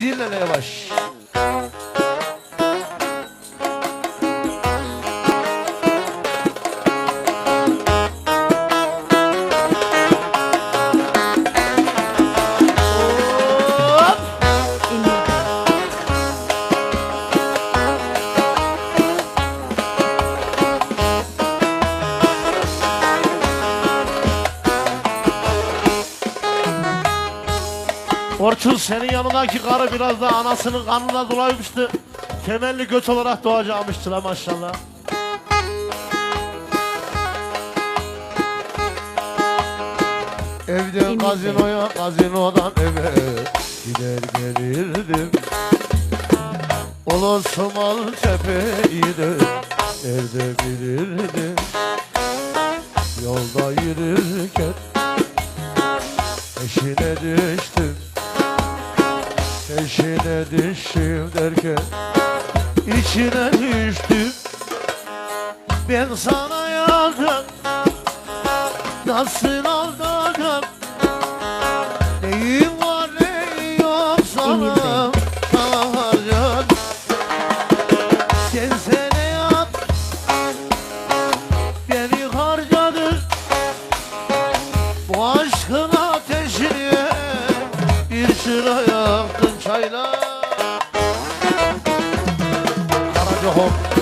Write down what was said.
Dinle yavaş. Orçun senin yanındaki karı biraz da anasının kanına dolaymıştı. Temelli göt olarak doğacakmıştır ha maşallah. Evden Emin gazinoya, gazinodan eve gider gelirdim. Olursa mal tepeyi de nerede bilirdim. Yolda yürürken peşine düştüm. Peşine düştüm derken içine düştüm. Ben sana yandım. Nasıl Sıra yaktın çayla Karaca hop